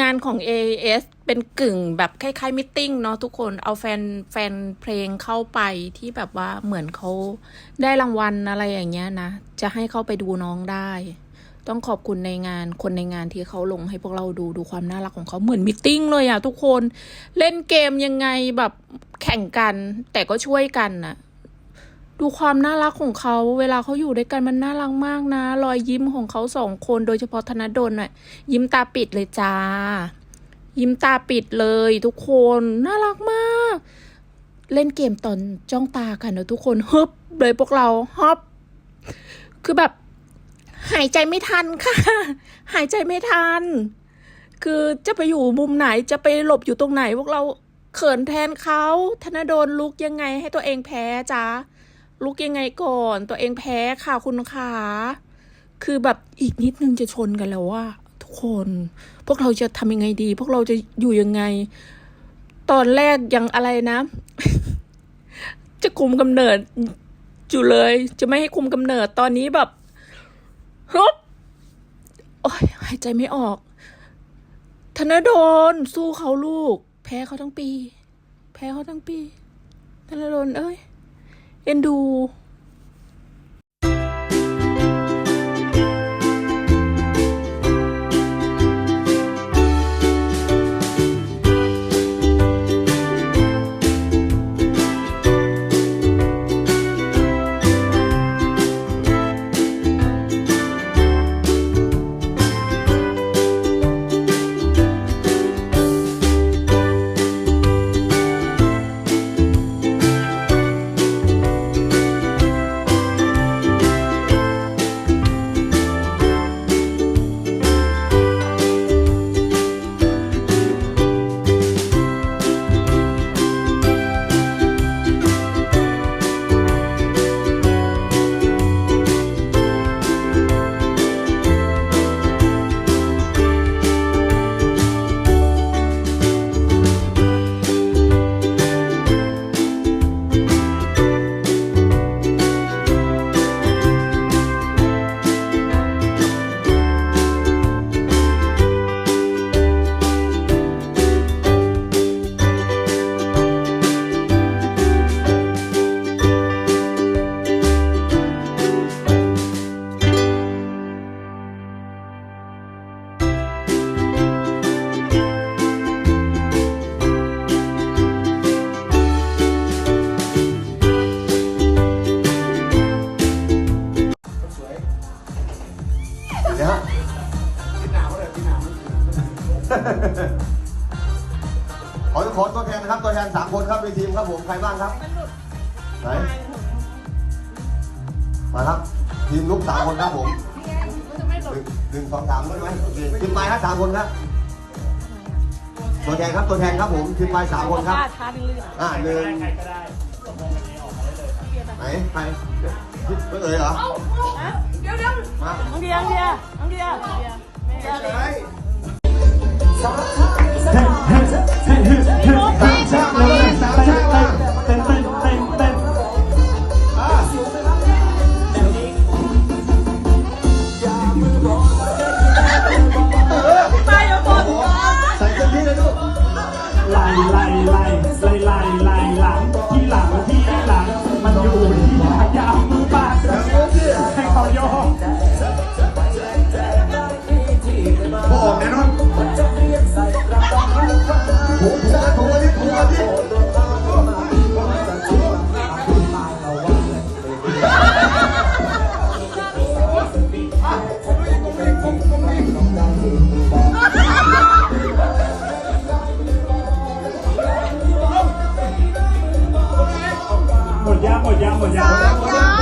งานของ AAS เป็นกึ่งแบบคล้ายๆมิทติ้งเนาะทุกคนเอาแฟนแฟนเพลงเข้าไปที่แบบว่าเหมือนเขาได้รางวัลอะไรอย่างเงี้ยนะ จะให้เข้าไปดูน้องได้ ต้องขอบคุณในงานคนในงานที่เขาลงให้พวกเราดูดูความน่ารักของเขาเหมือนมิทติ้งเลยอะทุกคนเล่นเกมยังไงแบบแข่งกันแต่ก็ช่วยกันน่ะ ดูความน่ารักของเขาเวลาเขาอยู่ด้วยกันมันน่ารักมากนะ รอยยิ้มของเขาสองคนโดยเฉพาะธนดลน่ะยิ้มตาปิดเลยจ้า ยิ้มตาปิดเลยทุกคนน่ารักมาก เล่นเกมตอนจ้องตากันนะทุกคนฮึบเลยพวกเราฮับคือแบบ หายใจไม่ทันค่ะ หายใจไม่ทัน คือจะไปอยู่มุมไหนจะไปหลบอยู่ตรงไหน พวกเราเขินแทนเขาธนดลลุกยังไงให้ตัวเองแพ้จ้า ลุกยังไงก่อน ตัวเองแพ้ค่ะคุณขาคือแบบอีกนิดนึงจะชนกันแล้วว่า ทุกคน พวกเราจะทำยังไงดี พวกเราจะอยู่ยังไง ตอนแรกยังอะไรนะ จะคุมกำเนิดอยู่เลย จะไม่ให้คุมกำเนิดตอนนี้แบบฮึบโอ้ยหายใจไม่ออก ธนดลสู้เขาลูก แพ้เขาทั้งปี แพ้เขาทั้งปี ธนดลเอ้ย เอ็นดู เดี๋ยวฮะขอขอตัวแทนนะครับตัวแทนสามคนครับในทีมครับผมใครบ้างครับไหนมาครับทีมลุกสามคนครับผมหนึ่งหนึ่งสองสามได้ไหมโอเคทีมไปครับสามคนครับตัวแทนครับตัวแทนครับผมทีมไปสามคนครับอ่าหนึ่งไหน ใครไม่เอ่ยเหรอมาน้องเดียน้องเดียน้องเดียสามชาติเลยสามชาติมาเต้นเต้นเต้นเต้นไปอย่าบ่นใส่เต็มที่เลยลูกไล่ไล่ ไล่ไล่ไล่ไล่หลังที่หลังที่หลัง มันอยู่ที่ขายาวมือปาดให้เขาโยกพอออกแน่นอนถูกถูกนะถูกอันนี้ถูกอันนี้หมดยาหมดยาห มดยายัง